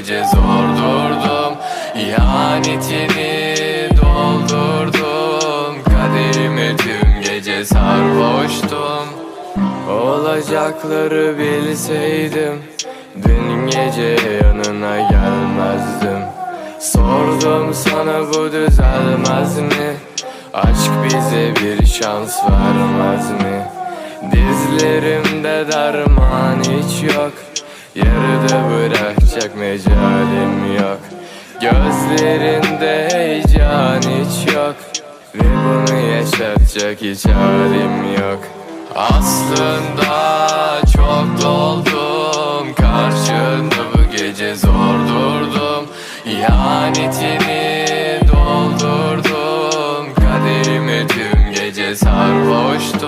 gece zor durdum İhanet doldurdum Kaderimi tüm gece sarhoştum Olacakları bilseydim Dün gece yanına gelmezdim Sordum sana bu düzelmez mi? Aşk bize bir şans vermez mi? Dizlerimde derman hiç yok Yarıda bırakacak mecalim yok. Gözlerinde heyecan hiç yok. Ve bunu yaşatacak hiç halim yok. Aslında çok doldum. Karşında bu gece zor durdum. İhanetini doldurdum. Kaderimi tüm gece sarhoştum